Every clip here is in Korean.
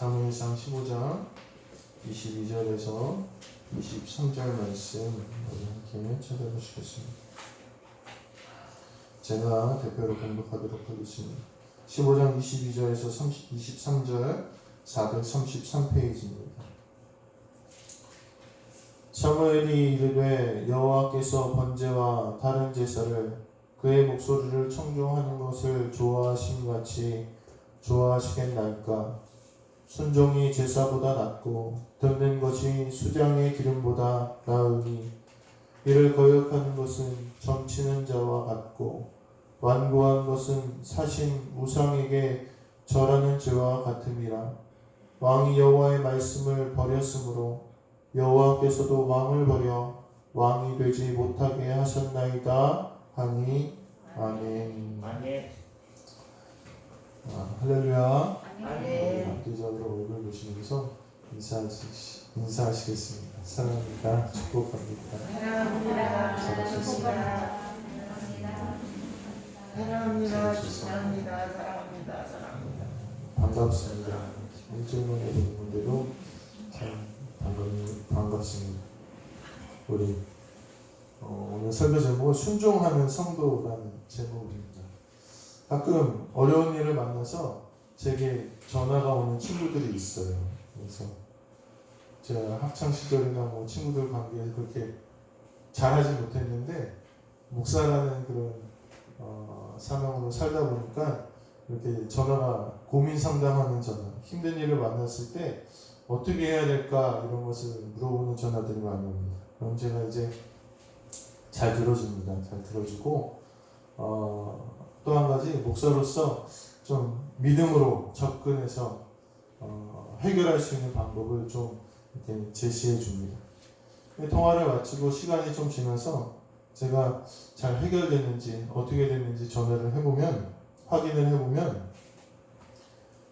사무엘상 15장 22절에서 23절 말씀 우리 함께 찾아보시겠습니다. 제가 대표로 공독하도록 하겠습니다. 15장 22절에서 30, 23절 433페이지입니다. 사무엘이 이르되 여호와께서 번제와 다른 제사를 그의 목소리를 청종하는 것을 좋아하심 같이 좋아하시겠나이까 순종이 제사보다 낫고 듣는 것이 수장의 기름보다 나으니 이를 거역하는 것은 점치는 자와 같고 완고한 것은 사신 우상에게 절하는 죄와 같음이라 왕이 여호와의 말씀을 버렸으므로 여호와께서도 왕을 버려 왕이 되지 못하게 하셨나이다 하니 아멘. 아멘. 아, 할렐루야. 아멘. 악기적으로 얼굴 보시면서 인사하시, 인사하시겠습니다. 사랑합니다. 축복합니다. 사랑합니다. 잘하셨습니다. 사랑합니다. 사랑합니다. 사랑합니다. 사랑합니다. 반갑습니다. 일주일 만에 뵙는 분들도 참 반갑, 반갑습니다. 우리 어, 오늘 설교 제목은 순종하는 성도라는 제목입니다. 가끔 어려운 일을 만나서 제게 전화가 오는 친구들이 있어요. 그래서 제가 학창 시절이나 뭐 친구들 관계에서 그렇게 잘하지 못했는데 목사라는 그런 어, 사명으로 살다 보니까 이렇게 전화가 고민 상담하는 전화, 힘든 일을 만났을 때 어떻게 해야 될까 이런 것을 물어보는 전화들이 많이 옵니다. 그럼 제가 이제 잘 들어줍니다. 잘 들어주고 어, 또 한 가지 목사로서 좀 믿음으로 접근해서 어, 해결할 수 있는 방법을 좀 이렇게 제시해 줍니다. 통화를 마치고 시간이 좀 지나서 제가 잘 해결됐는지 어떻게 됐는지 전화를 해보면 확인을 해보면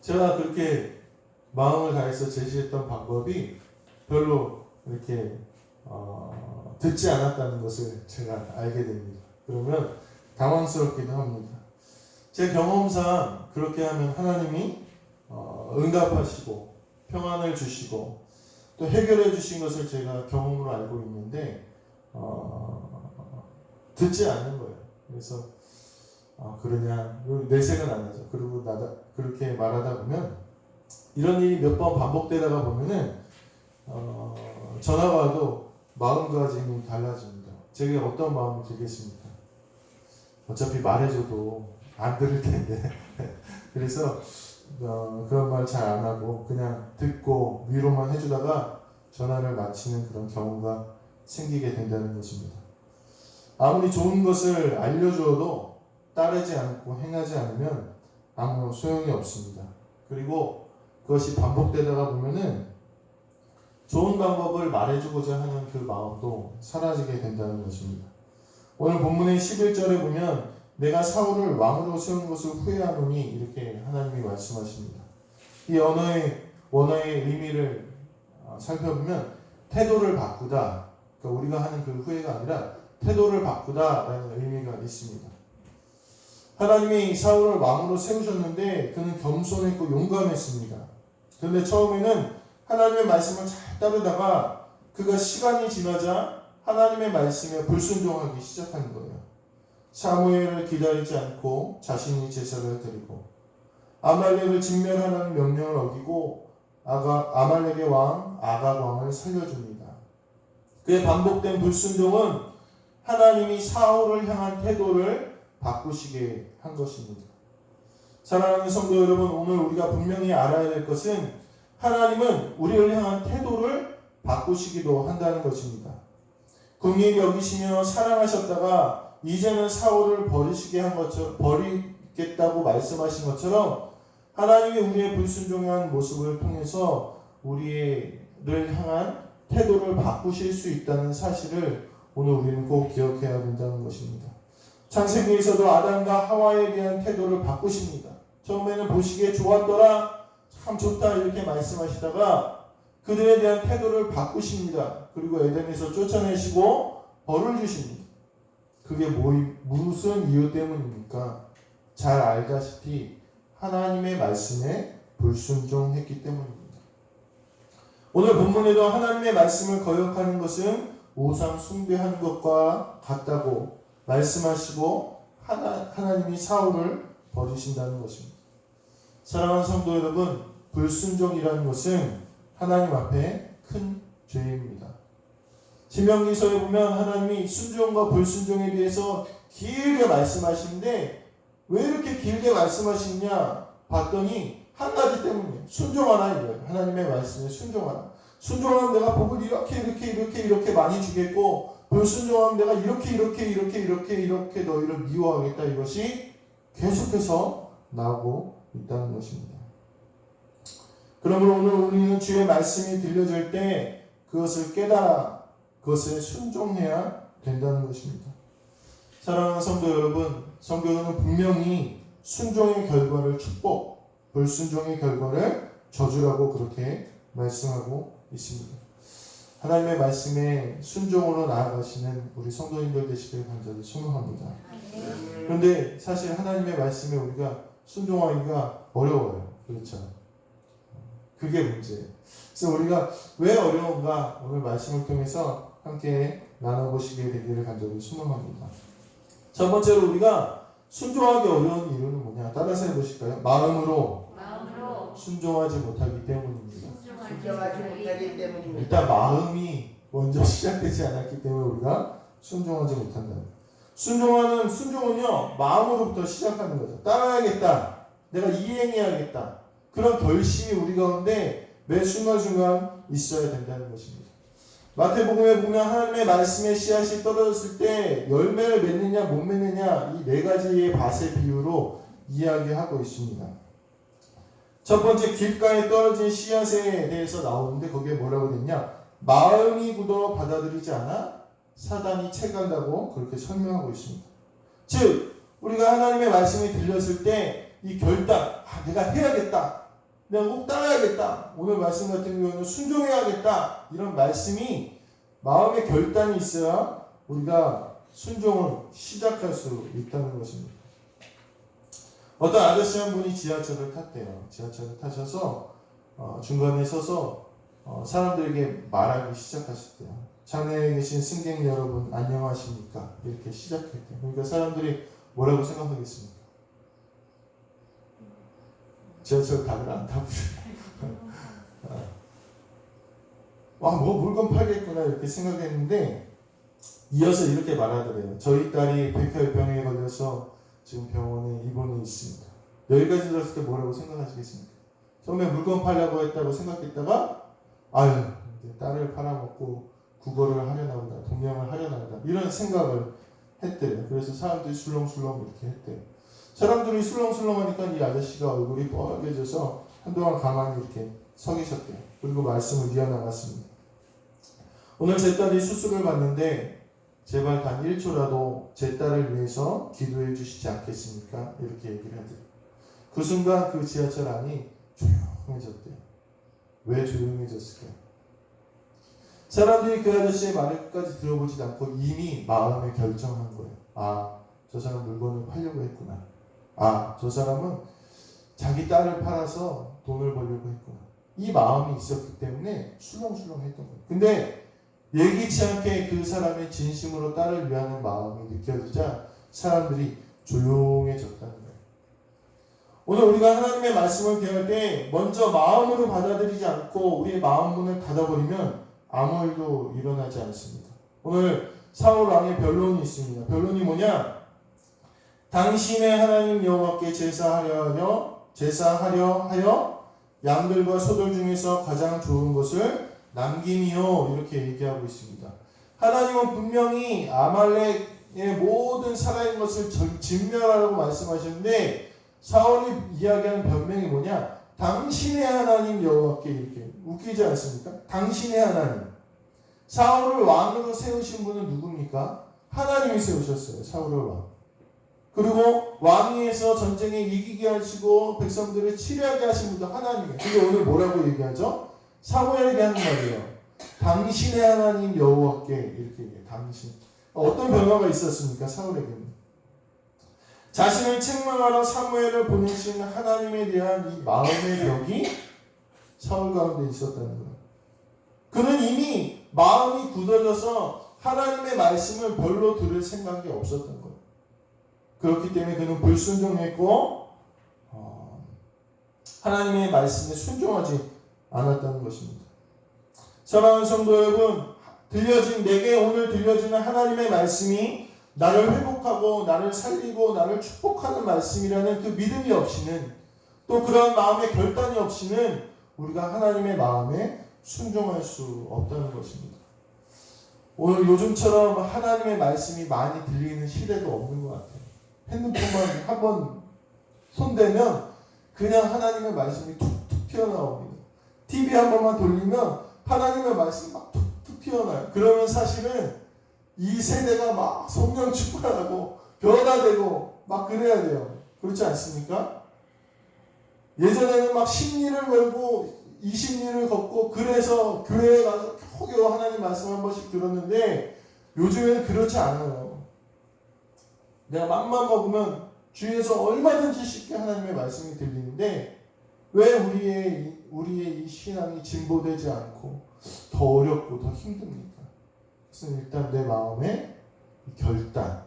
제가 그렇게 마음을 다해서 제시했던 방법이 별로 이렇게 어, 듣지 않았다는 것을 제가 알게 됩니다. 그러면 당황스럽기도 합니다. 제 경험상 그렇게 하면 하나님이 어, 응답하시고 평안을 주시고 또 해결해 주신 것을 제가 경험으로 알고 있는데 어, 듣지 않는 거예요. 그래서 아 그러냐 내색은 안 하죠. 그리고 나다 그렇게 말하다 보면 이런 일이 몇 번 반복되다가 보면은 어, 전화가 와도 마음가짐이 달라집니다. 제게 어떤 마음이 들겠습니까? 어차피 말해줘도 안 들을 텐데 그래서 어, 그런 말 잘 안 하고 그냥 듣고 위로만 해주다가 전화를 마치는 그런 경우가 생기게 된다는 것입니다. 아무리 좋은 것을 알려주어도 따르지 않고 행하지 않으면 아무 소용이 없습니다. 그리고 그것이 반복되다가 보면은 좋은 방법을 말해주고자 하는 그 마음도 사라지게 된다는 것입니다. 오늘 본문의 11절에 보면 내가 사울을 왕으로 세운 것을 후회하노니 이렇게 하나님이 말씀하십니다. 이 언어의 원어의 의미를 어, 살펴보면 태도를 바꾸다. 그러니까 우리가 하는 그 후회가 아니라 태도를 바꾸다라는 의미가 있습니다. 하나님이 사울을 왕으로 세우셨는데 그는 겸손했고 용감했습니다. 그런데 처음에는 하나님의 말씀을 잘 따르다가 그가 시간이 지나자 하나님의 말씀에 불순종하기 시작한 거예요. 사무엘을 기다리지 않고 자신이 제사를 드리고 아말렉을 진멸하라는 명령을 어기고 아가 아말렉의 왕 아각 왕을 살려줍니다. 그의 반복된 불순종은 하나님이 사울을 향한 태도를 바꾸시게 한 것입니다. 사랑하는 성도 여러분, 오늘 우리가 분명히 알아야 될 것은 하나님은 우리를 향한 태도를 바꾸시기도 한다는 것입니다. 긍휼히 여기시며 사랑하셨다가 이제는 사울을 버리시게 한 것처럼 버리겠다고 말씀하신 것처럼 하나님이 우리의 불순종한 모습을 통해서 우리를 향한 태도를 바꾸실 수 있다는 사실을 오늘 우리는 꼭 기억해야 된다는 것입니다. 창세기에서도 아담과 하와에 대한 태도를 바꾸십니다. 처음에는 보시기에 좋았더라, 참 좋다 이렇게 말씀하시다가 그들에 대한 태도를 바꾸십니다. 그리고 에덴에서 쫓아내시고 벌을 주십니다. 그게 뭐, 무슨 이유 때문입니까? 잘 알다시피 하나님의 말씀에 불순종했기 때문입니다. 오늘 본문에도 하나님의 말씀을 거역하는 것은 우상 숭배하는 것과 같다고 말씀하시고 하나, 하나님이 사울을 버리신다는 것입니다. 사랑하는 성도 여러분, 불순종이라는 것은 하나님 앞에 큰 죄입니다. 신명기서에 보면 하나님이 순종과 불순종에 대해서 길게 말씀하시는데 왜 이렇게 길게 말씀하시냐 봤더니 한 가지 때문이에요. 순종하라 이거예요. 하나님의 말씀에 순종하라. 순종하면 내가 복을 이렇게 이렇게 이렇게 이렇게 많이 주겠고 불순종하면 내가 이렇게 이렇게 이렇게 이렇게 이렇게 너희를 미워하겠다 이것이 계속해서 나오고 있다는 것입니다. 그러므로 오늘 우리는 주의 말씀이 들려질 때 그것을 깨달아 그것에 순종해야 된다는 것입니다. 사랑하는 성도 여러분, 성경은 분명히 순종의 결과를 축복, 불순종의 결과를 저주라고 그렇게 말씀하고 있습니다. 하나님의 말씀에 순종으로 나아가시는 우리 성도님들 되시길 간절히 소망합니다. 그런데 사실 하나님의 말씀에 우리가 순종하기가 어려워요. 그렇죠? 그게 문제예요. 그래서 우리가 왜 어려운가 오늘 말씀을 통해서 함께 나눠보시게 되기를 간절히 소망합니다. 첫 번째로 우리가 순종하기 어려운 이유는 뭐냐? 따라서 해보실까요? 마음으로 마음으로 순종하지 못하기 때문입니다. 순종하지 못하기 때문입니다. 일단 마음이 먼저 시작되지 않았기 때문에 우리가 순종하지 못한다. 순종하는 순종은요 마음으로부터 시작하는 거죠. 따라야겠다. 내가 이행해야겠다. 그런 결심이 우리 가운데 매 순간순간 있어야 된다는 것입니다. 마태복음에 보면 하나님의 말씀의 씨앗이 떨어졌을 때 열매를 맺느냐 못 맺느냐 이 네 가지의 밭의 비유로 이야기하고 있습니다. 첫 번째 길가에 떨어진 씨앗에 대해서 나오는데 거기에 뭐라고 됐냐? 마음이 굳어 받아들이지 않아 사단이 채간다고 그렇게 설명하고 있습니다. 즉 우리가 하나님의 말씀이 들렸을 때 이 결단, 아, 내가 해야겠다, 내가 꼭 따라야겠다, 오늘 말씀 같은 경우는 순종해야겠다 이런 말씀이 마음의 결단이 있어야 우리가 순종을 시작할 수 있다는 것입니다. 어떤 아저씨 한 분이 지하철을 탔대요. 지하철을 타셔서 어, 중간에 서서 어, 사람들에게 말하기 시작하셨대요. 장내에 계신 승객 여러분 안녕하십니까? 이렇게 시작했대요. 그러니까 사람들이 뭐라고 생각하겠습니까? 지하철 답을 안 타고 와, 뭐 물건 팔겠구나 이렇게 생각했는데 이어서 이렇게 말하더래요. 저희 딸이 백혈병에 걸려서 지금 병원에 입원해 있습니다. 여기까지 들었을 때 뭐라고 생각하시겠습니까? 처음에 물건 팔려고 했다고 생각했다가 아유 이제 딸을 팔아먹고 국어를 하려나 보다 동양을 하려나 보다 이런 생각을 했대요. 그래서 사람들이 술렁술렁 이렇게 했대요. 사람들이 술렁술렁하니까 이 아저씨가 얼굴이 뻘개져서 한동안 가만히 이렇게 서 계셨대요. 그리고 말씀을 이어나갔습니다. 오늘 제 딸이 수술을 받는데 제발 단 1초라도 제 딸을 위해서 기도해 주시지 않겠습니까? 이렇게 얘기를 하더래요. 그 순간 그 지하철 안이 조용해졌대요. 왜 조용해졌을까요? 사람들이 그 아저씨의 말을 끝까지 들어보지 않고 이미 마음에 결정한 거예요. 아, 저 사람 물건을 팔려고 했구나. 아, 저 사람은 자기 딸을 팔아서 돈을 벌려고 했구나. 이 마음이 있었기 때문에 술렁술렁 했던 거예요. 근데 예기치 않게 그 사람의 진심으로 딸을 위하는 마음이 느껴지자 사람들이 조용해졌다는 거예요. 오늘 우리가 하나님의 말씀을 대할 때 먼저 마음으로 받아들이지 않고 우리의 마음 문을 닫아버리면 아무 일도 일어나지 않습니다. 오늘 사울 왕의 변론이 있습니다. 변론이 뭐냐? 당신의 하나님 여호와께 제사하려 하여 제사하려 하여 양들과 소들 중에서 가장 좋은 것을 남김이요 이렇게 얘기하고 있습니다. 하나님은 분명히 아말렉의 모든 살아있는 것을 전- 진멸하라고 말씀하셨는데 사울이 이야기하는 변명이 뭐냐? 당신의 하나님 여호와께 이렇게 웃기지 않습니까? 당신의 하나님. 사울을 왕으로 세우신 분은 누굽니까? 하나님이 세우셨어요. 사울을 왕. 그리고 왕위에서 전쟁에 이기게 하시고 백성들을 치료하게 하신 분도 하나님이에요. 근데 오늘 뭐라고 얘기하죠? 사무엘에게 하는 말이에요. 당신의 하나님 여호와께 이렇게 얘기해요. 당신. 어떤 변화가 있었습니까? 사울에게는. 자신을 책망하러 사무엘을 보내신 하나님에 대한 이 마음의 벽이 사울 가운데 있었다는 거예요. 그는 이미 마음이 굳어져서 하나님의 말씀을 별로 들을 생각이 없었던 거예요. 그렇기 때문에 그는 불순종했고 어, 하나님의 말씀에 순종하지 않았다는 것입니다. 사랑하는 성도 여러분, 들려진 내게 오늘 들려지는 하나님의 말씀이 나를 회복하고 나를 살리고 나를 축복하는 말씀이라는 그 믿음이 없이는 또 그런 마음의 결단이 없이는 우리가 하나님의 마음에 순종할 수 없다는 것입니다. 오늘 요즘처럼 하나님의 말씀이 많이 들리는 시대도 없는 것 같아요. 핸드폰만 한번 손대면 그냥 하나님의 말씀이 툭툭 튀어나옵니다. TV 한 번만 돌리면 하나님의 말씀이 막 툭툭 튀어나와요. 그러면 사실은 이 세대가 막 성령 충만하고 변화되고 막 그래야 돼요. 그렇지 않습니까? 예전에는 막 10리를 걸고 20리를 걷고 그래서 교회에 가서 겨우겨우 하나님 말씀 한 번씩 들었는데 요즘에는 그렇지 않아요. 내가 맘만 먹으면 주위에서 얼마든지 쉽게 하나님의 말씀이 들리는데 왜 우리의 이- 우리의 이 신앙이 진보되지 않고 더 어렵고 더 힘듭니까? 그것은 일단 내 마음의 이 결단,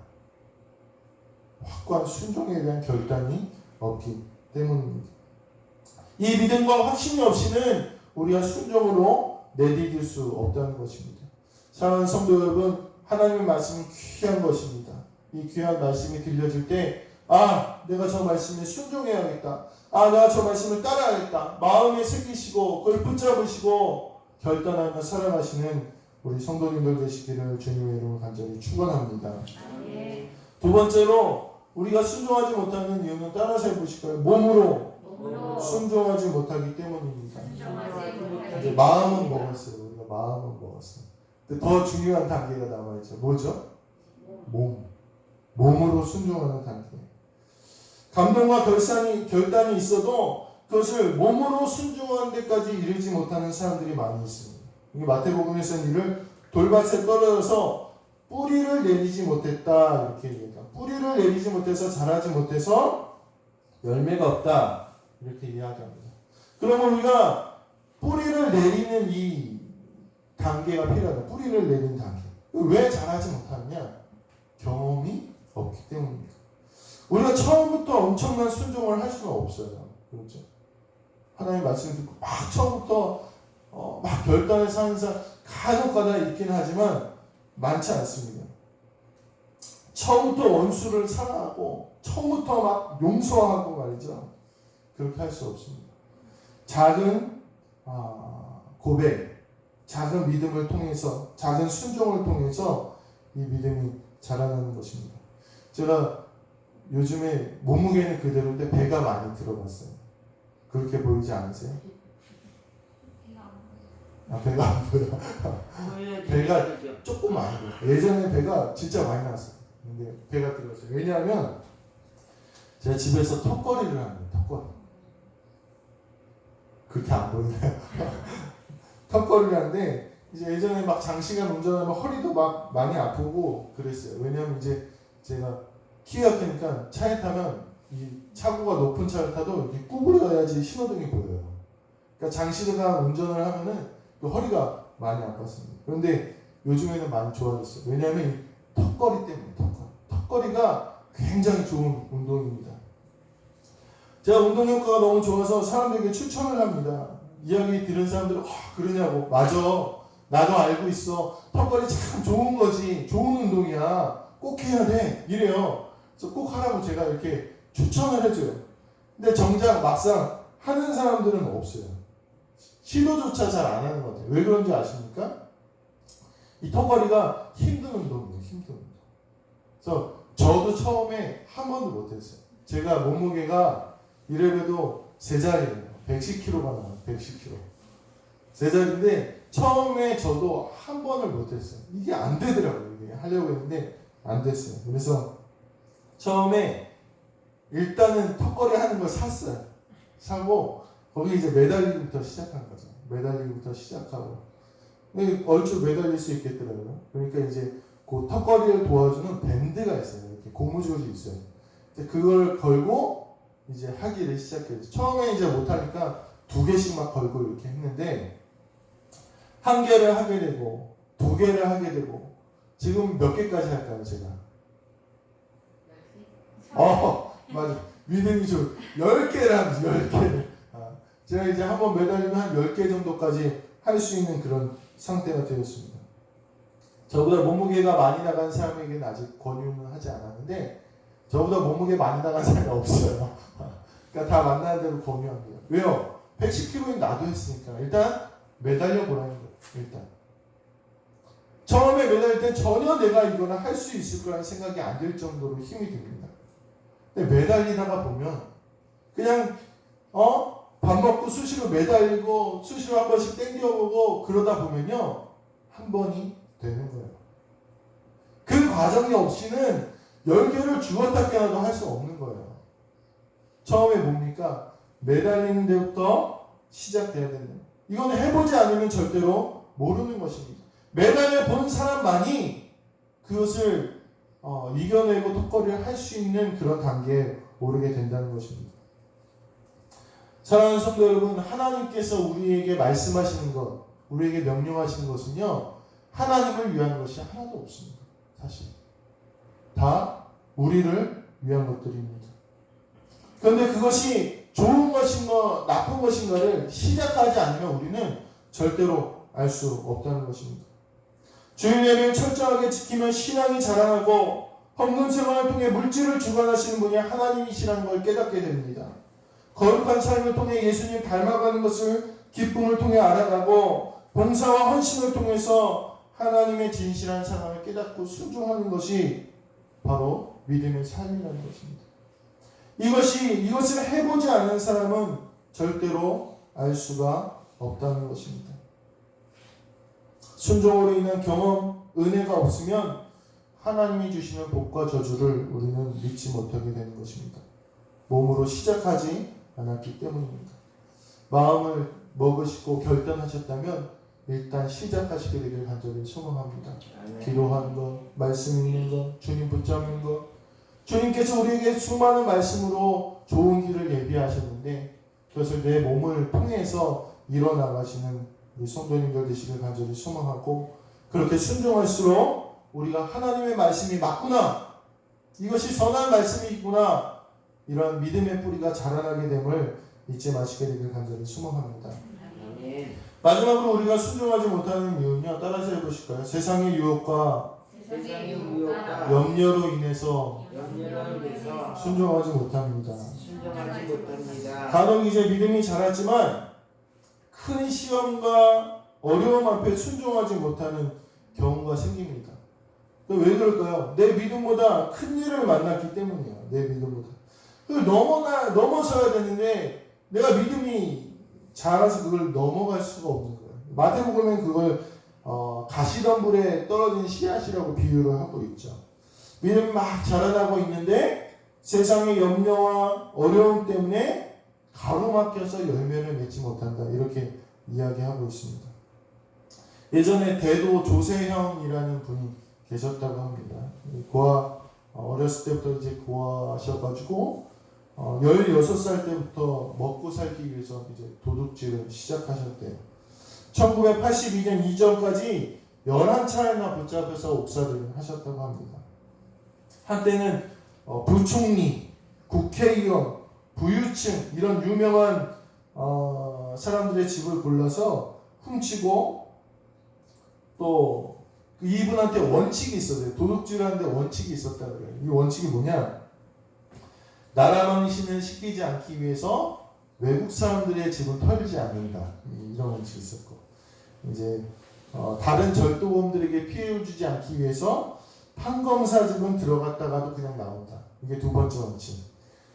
확고한 순종에 대한 결단이 없기 때문입니다. 이 믿음과 확신이 없이는 우리가 순종으로 내디딜 수 없다는 것입니다. 사랑하는 성도 여러분, 하나님의 말씀은 귀한 것입니다. 이 귀한 말씀이 들려질 때, 아, 내가 저 말씀에 순종해야겠다. 아, 내가 저 말씀을 따라야겠다. 마음에 새기시고, 그걸 붙잡으시고, 결단하며 살아가시는 우리 성도님들 되시기를 주님의 이름으로 간절히 축원합니다. 두 번째로, 우리가 순종하지 못하는 이유는 따라서 해보실 거예요. 몸으로 순종하지 못하기 때문입니다. 이제 마음은 먹었어요. 우리가 마음은 먹었어요. 더 중요한 단계가 남아있죠. 뭐죠? 몸. 몸으로 순종하는 단계. 감동과 결산이, 결단이 있어도 그것을 몸으로 순종하는 데까지 이르지 못하는 사람들이 많이 있습니다. 이게 마태복음에서는 이를 돌밭에 떨어져서 뿌리를 내리지 못했다. 이렇게 얘기합니다. 뿌리를 내리지 못해서 자라지 못해서 열매가 없다. 이렇게 이야기합니다. 그러면 우리가 뿌리를 내리는 이 단계가 필요하다. 뿌리를 내리는 단계. 왜 잘하지 못하느냐? 경험이 없기 때문입니다. 우리가 처음부터 엄청난 순종을 할 수는 없어요. 그렇죠? 하나님 말씀 듣고 막 처음부터 어, 막 결단을 사는 사람 간혹가다 있긴 하지만 많지 않습니다. 처음부터 원수를 사랑하고 처음부터 막 용서하고 말이죠. 그렇게 할 수 없습니다. 작은 아, 고백, 작은 믿음을 통해서, 작은 순종을 통해서 이 믿음이 자라나는 것입니다. 제가 요즘에 몸무게는 그대로인데 배가 많이 들어갔어요. 그렇게 보이지 않으세요? 아, 배가 안 보여. 배가 조금 많이 들어요. 예전에 배가 진짜 많이 나왔어요. 근데 배가 들었어요. 왜냐하면 제가 집에서 턱걸이를 합니다. 턱걸이. 그렇게 안 보이나요? 턱걸이를 하는데 이제 예전에 막 장시간 운전하면 허리도 막 많이 아프고 그랬어요. 왜냐하면 이제 제가 키가 크니까 차에 타면 이 차고가 높은 차를 타도 이렇게 구부려야지 신호등이 보여요. 그러니까 장시간 운전을 하면은 그 허리가 많이 아팠습니다. 그런데 요즘에는 많이 좋아졌어요. 왜냐하면 이 턱걸이 때문에 턱걸이. 턱걸이가 굉장히 좋은 운동입니다. 제가 운동 효과가 너무 좋아서 사람들에게 추천을 합니다. 이야기 들은 사람들은 아, 그러냐고 맞아 나도 알고 있어 턱걸이 참 좋은 거지 좋은 운동이야 꼭 해야 돼 이래요. 그래서 꼭 하라고 제가 이렇게 추천을 해줘요. 근데 정작 막상 하는 사람들은 없어요. 시도조차 잘 안 하는 것 같아요. 왜 그런지 아십니까? 이 턱걸이가 힘든 운동이에요. 힘든 운동. 그래서 저도 처음에 한 번도 못했어요. 제가 몸무게가 이래봬도 세 자리예요. 110kg가 나와요. 110kg. 세 자리인데 처음에 저도 한 번을 못했어요. 이게 안 되더라고요. 이게 하려고 했는데 안 됐어요. 그래서 처음에 일단은 턱걸이 하는 걸 샀어요. 사고 거기 이제 매달리기부터 시작한 거죠. 매달리기부터 시작하고 근데 얼추 매달릴 수 있겠더라고요. 그러니까 이제 그 턱걸이를 도와주는 밴드가 있어요. 이렇게 고무줄이 있어요. 이제 그걸 걸고 이제 하기를 시작했죠. 처음에 이제 못하니까 두 개씩 막 걸고 이렇게 했는데 한 개를 하게 되고 두 개를 하게 되고 지금 몇 개까지 할까요 제가? 어 맞아. 믿음이 좀 10개를 합니다 10개를 아, 제가 이제 한번 매달리면 한 10개 정도까지 할 수 있는 그런 상태가 되었습니다. 저보다 몸무게가 많이 나간 사람에게는 아직 권유는 하지 않았는데 저보다 몸무게 많이 나간 사람이 없어요. 그러니까 다 만나는 대로 권유합니다. 왜요? 110kg인 나도 했으니까 일단 매달려 보라는 거예요 일단 처음에 매달릴 때 전혀 내가 이거는 할 수 있을 거라는 생각이 안 들 정도로 힘이 듭니다 근데 매달리다가 보면 그냥 어? 밥 먹고 수시로 매달리고 수시로 한 번씩 땡겨보고 그러다 보면요 한 번이 되는 거예요. 그 과정이 없이는 열 개를 주었다 깨어도 할 수 없는 거예요. 처음에 뭡니까? 매달리는 데부터 시작돼야 된다. 이건 해보지 않으면 절대로 모르는 것입니다. 매달려 본 사람만이 그것을 어, 이겨내고 턱걸이를 할 수 있는 그런 단계에 오르게 된다는 것입니다. 사랑하는 성도 여러분, 하나님께서 우리에게 말씀하시는 것, 우리에게 명령하시는 것은요, 하나님을 위한 것이 하나도 없습니다. 사실. 다 우리를 위한 것들입니다. 그런데 그것이 좋은 것인가, 나쁜 것인가를 시작하지 않으면 우리는 절대로 알 수 없다는 것입니다. 주일 예배를 철저하게 지키면 신앙이 자라나고 헌금 생활을 통해 물질을 주관하시는 분이 하나님이시라는 걸 깨닫게 됩니다. 거룩한 삶을 통해 예수님 닮아가는 것을 기쁨을 통해 알아가고 봉사와 헌신을 통해서 하나님의 진실한 사랑을 깨닫고 순종하는 것이 바로 믿음의 삶이라는 것입니다. 이것이 이것을 해보지 않은 사람은 절대로 알 수가 없다는 것입니다. 순종으로 인한 경험, 은혜가 없으면 하나님이 주시는 복과 저주를 우리는 믿지 못하게 되는 것입니다. 몸으로 시작하지 않았기 때문입니다. 마음을 먹으시고 결단하셨다면 일단 시작하시게 되길 간절히 소망합니다. 기도하는 것, 말씀 읽는 것, 주님 붙잡는 것. 주님께서 우리에게 수많은 말씀으로 좋은 길을 예비하셨는데 그것을 내 몸을 통해서 이뤄나가시는 우리 성도님들 되시길 간절히 소망하고 그렇게 순종할수록 우리가 하나님의 말씀이 맞구나 이것이 선한 말씀이 있구나 이런 믿음의 뿌리가 자라나게 됨을 잊지 마시게 되길 간절히 소망합니다. 마지막으로 우리가 순종하지 못하는 이유는요. 따라서 해보실까요? 세상의 유혹과 세상의 유혹과 염려로 인해서 염려로 인해서 순종하지 못합니다. 순종하지 못합니다. 간혹 이제 믿음이 자랐지만 큰 시험과 어려움 앞에 순종하지 못하는 경우가 생깁니다. 왜 그럴까요? 내 믿음보다 큰 일을 만났기 때문이에요. 내 믿음보다. 그걸 넘어나 넘어서야 되는데 내가 믿음이 자라서 그걸 넘어갈 수가 없는 거예요. 마태복음엔 그걸 어, 가시덤불에 떨어진 씨앗이라고 비유를 하고 있죠. 믿음이 막 자라나고 있는데 세상의 염려와 어려움 때문에 가로막혀서 열매를 맺지 못한다. 이렇게 이야기하고 있습니다. 예전에 대도 조세형이라는 분이 계셨다고 합니다. 고아 어, 어렸을 때부터 이제 고아하셔가지고 어, 16살 때부터 먹고 살기 위해서 이제 도둑질을 시작하셨대요. 1982년 이전까지 11차례나 붙잡혀서 옥살이를 하셨다고 합니다. 한때는 어, 부총리, 국회의원, 부유층 이런 유명한 어, 사람들의 집을 골라서 훔치고 또그 이분한테 원칙이 있었어요. 도둑질하는데 원칙이 있었다 그래요. 이 원칙이 뭐냐? 나라 망신을 시키지 않기 위해서 외국 사람들의 집은 털지 않는다. 이런 원칙이 있었고 이제 어, 다른 절도범들에게 피해를 주지 않기 위해서 판검사 집은 들어갔다가도 그냥 나온다. 이게 두 번째 원칙.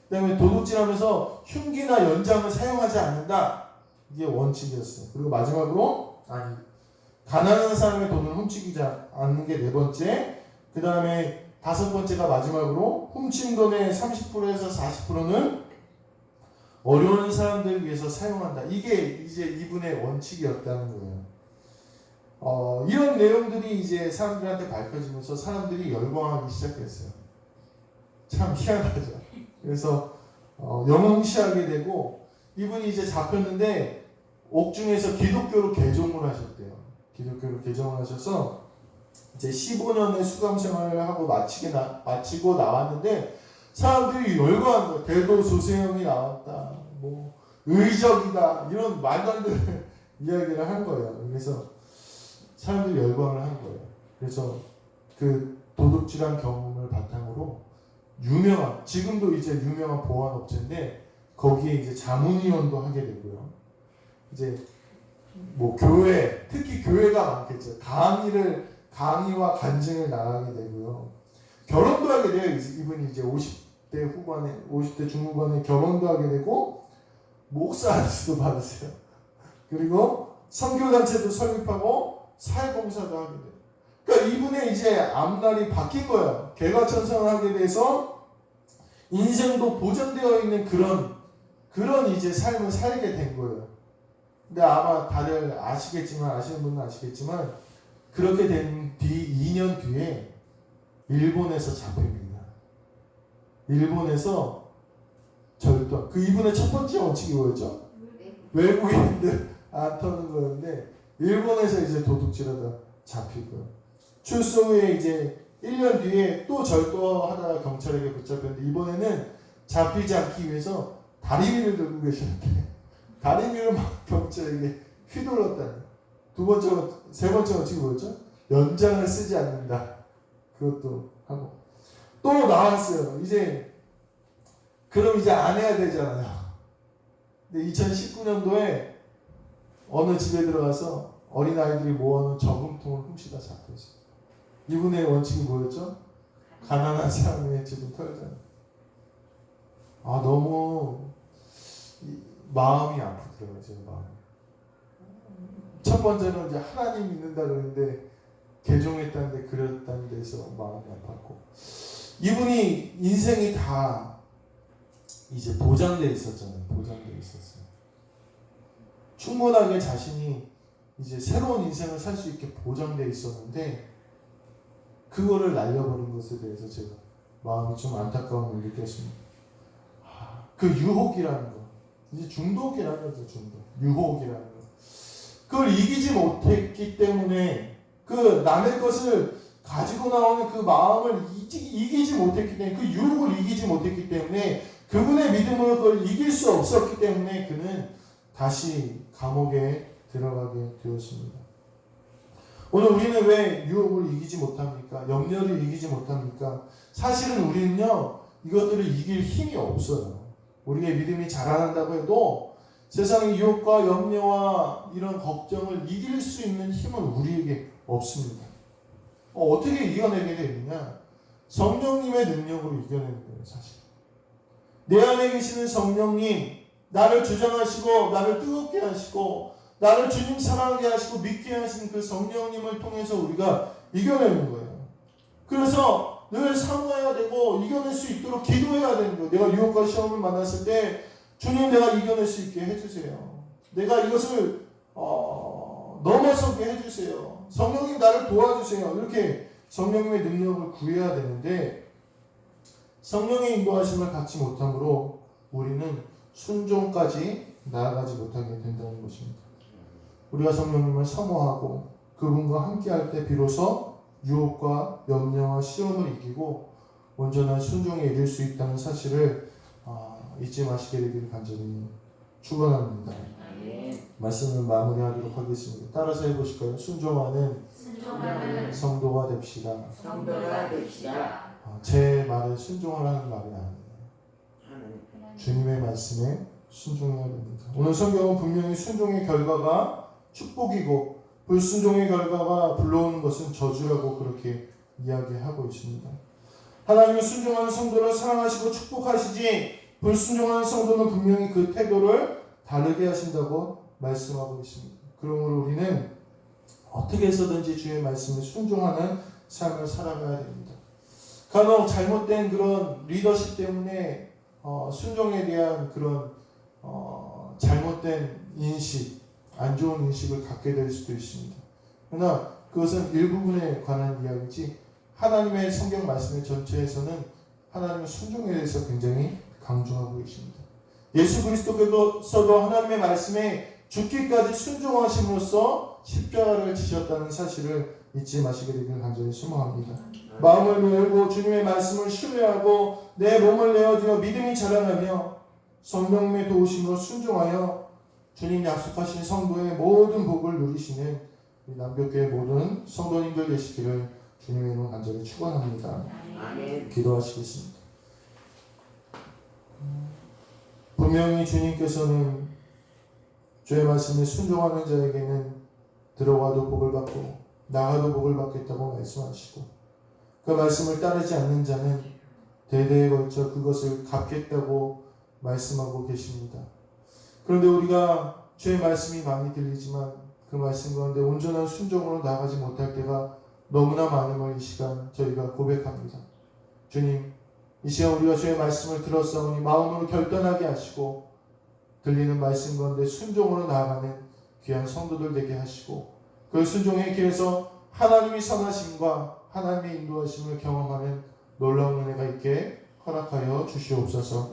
그다음에 도둑질하면서 흉기나 연장을 사용하지 않는다. 이게 원칙이었어요. 그리고 마지막으로 아니 가난한 사람의 돈을 훔치지 않는 게 네 번째. 그 다음에 다섯 번째가 마지막으로 훔친 돈의 30%에서 40%는 어려운 사람들을 위해서 사용한다. 이게 이제 이분의 원칙이었다는 거예요. 어, 이런 내용들이 이제 사람들한테 밝혀지면서 사람들이 열광하기 시작했어요. 참 희한하죠. 그래서 어, 영웅시하게 되고 이분이 이제 잡혔는데 옥중에서 기독교로 개종을 하셨대요. 기독교로 개정을 하셔서 이제 15년의 수감 생활을 하고 마치게 나, 마치고 나왔는데 사람들이 열광한 거예요. 대도소생형이 나왔다. 뭐 의적이다. 이런 말도 안 되는 이야기를 한 거예요. 그래서 사람들이 열광을 한 거예요. 그래서 그 도둑질한 경험을 바탕으로 유명한 지금도 이제 유명한 보안 업체인데 거기에 이제 자문위원도 하게 되고요. 이제 뭐 교회 특히 교회가 많겠죠. 강의를 강의와 간증을 나가게 되고요. 결혼도 하게 돼요. 이- 이분이 이제 50대 후반에 50대 중후반에 결혼도 하게 되고 목사 안수도 받으세요. 그리고 선교단체도 설립하고 사회봉사도 하게 돼요. 그러니까 이분의 이제 앞날이 바뀐 거예요. 개과천선을 하게 돼서 인생도 보장되어 있는 그런 그런 이제 삶을 살게 된 거예요. 근데 아마 다들 아시겠지만 아시는 분은 아시겠지만 그렇게 된 뒤 2년 뒤에 일본에서 잡힙니다. 일본에서 절도 그 이분의 첫 번째 원칙이 뭐였죠? 외국인들 안 터는 거였는데 일본에서 이제 도둑질하다 잡히고요. 출소 후에 이제 1년 뒤에 또 절도하다가 경찰에게 붙잡혔는데 이번에는 잡히지 않기 위해서 다리미를 들고 계시는데 다리미를 막 경찰에게 휘둘렀다니. 두 번째, 원- 세 번째 원칙이 뭐였죠? 연장을 쓰지 않는다. 그것도 하고. 또 나왔어요. 이제, 그럼 이제 안 해야 되잖아요. 근데 2019년도에 어느 집에 들어가서 어린아이들이 모아놓은 저금통을 훔치다 잡혔어요. 이분의 원칙이 뭐였죠? 가난한 사람의 집은 털잖아. 아, 너무 이- 마음이 아프더라고요, 제 마음이. 첫 번째는 이제 하나님 믿는다 그러는데 개종했다는데 그랬다는 데서 마음이 아팠고 이분이 인생이 다 이제 보장돼 있었잖아요. 보장돼 있었어요. 충분하게 자신이 이제 새로운 인생을 살 수 있게 보장돼 있었는데 그거를 날려버린 것에 대해서 제가 마음이 좀 안타까움을 느꼈습니다. 아, 그 유혹이라는 거, 이제 중독이라는 거죠, 중독. 유혹이라는 거. 그걸 이기지 못했기 때문에 그 남의 것을 가지고 나오는 그 마음을 이기, 이기 지 못했기 때문에 그 유혹을 이기지 못했기 때문에 그분의 믿음으로 그걸 이길 수 없었기 때문에 그는 다시 감옥에 들어가게 되었습니다. 오늘 우리는 왜 유혹을 이기지 못합니까? 염려를 이기지 못합니까? 사실은 우리는요, 이것들을 이길 힘이 없어요. 우리의 믿음이 자라난다고 해도 세상의 유혹과 염려와 이런 걱정을 이길 수 있는 힘은 우리에게 없습니다. 어, 떻게 이겨내게 되느냐? 성령님의 능력으로 이겨내는 거예요, 사실. 내 안에 계시는 성령님, 나를 주장하시고, 나를 뜨겁게 하시고, 나를 주님 사랑하게 하시고, 믿게 하시는 그 성령님을 통해서 우리가 이겨내는 거예요. 그래서 늘 사모해야 되고, 이겨낼 수 있도록 기도해야 되는 거예요. 내가 유혹과 시험을 만났을 때, 주님 내가 이겨낼 수 있게 해주세요. 내가 이것을 어, 넘어서게 해주세요. 성령님 나를 도와주세요. 이렇게 성령님의 능력을 구해야 되는데 성령의 인도하심을 갖지 못함으로 우리는 순종까지 나아가지 못하게 된다는 것입니다. 우리가 성령님을 사모하고 그분과 함께할 때 비로소 유혹과 염려와 시험을 이기고 온전한 순종에 이를 수 있다는 사실을 아, 잊지 마시게 되기를 간절히 축원합니다. 말씀을 마무리하도록 하겠습니다. 따라서 해보실까요? 순종하는 순종하는 성도가 됩시다. 성도가 됩시다. 아, 제 말에 순종하라는 말이 아니에요. 주님의 말씀에 순종해야 됩니다. 오늘 성경은 분명히 순종의 결과가 축복이고 불순종의 결과가 불러오는 것은 저주라고 그렇게 이야기하고 있습니다. 하나님은 순종하는 성도를 사랑하시고 축복하시지 불순종하는 성도는 분명히 그 태도를 다르게 하신다고 말씀하고 있습니다. 그러므로 우리는 어떻게 해서든지 주의 말씀에 순종하는 삶을 살아가야 됩니다. 간혹 잘못된 그런 리더십 때문에 어, 순종에 대한 그런 어, 잘못된 인식, 안 좋은 인식을 갖게 될 수도 있습니다. 그러나 그것은 일부분에 관한 이야기지 하나님의 성경 말씀의 전체에서는 하나님의 순종에 대해서 굉장히 강조하고 계십니다. 예수 그리스도께서도 하나님의 말씀에 죽기까지 순종하심으로써 십자가를 지셨다는 사실을 잊지 마시게 되길 간절히 소망합니다. 마음을 열고 주님의 말씀을 신뢰하고 내 몸을 내어드려 믿음이 자라나며 성령님의 도우심으로 순종하여 주님 약속하신 성도의 모든 복을 누리시는 남교교의 모든 성도님들 되시기를 주님의 이름으로 간절히 축원합니다. 기도하시겠습니다. 분명히 주님께서는 주의 말씀에 순종하는 자에게는 들어가도 복을 받고 나가도 복을 받겠다고 말씀하시고 그 말씀을 따르지 않는 자는 대대에 걸쳐 그것을 갚겠다고 말씀하고 계십니다. 그런데 우리가 주의 말씀이 많이 들리지만 그 말씀 가운데 온전한 순종으로 나가지 못할 때가 너무나 많음을 이 시간 저희가 고백합니다. 주님, 이 시간 우리가 주의 말씀을 들었사오니 마음으로 결단하게 하시고 들리는 말씀 가운데 순종으로 나아가는 귀한 성도들 되게 하시고 그 순종의 길에서 하나님이 선하심과 하나님의 인도하심을 경험하는 놀라운 은혜가 있게 허락하여 주시옵소서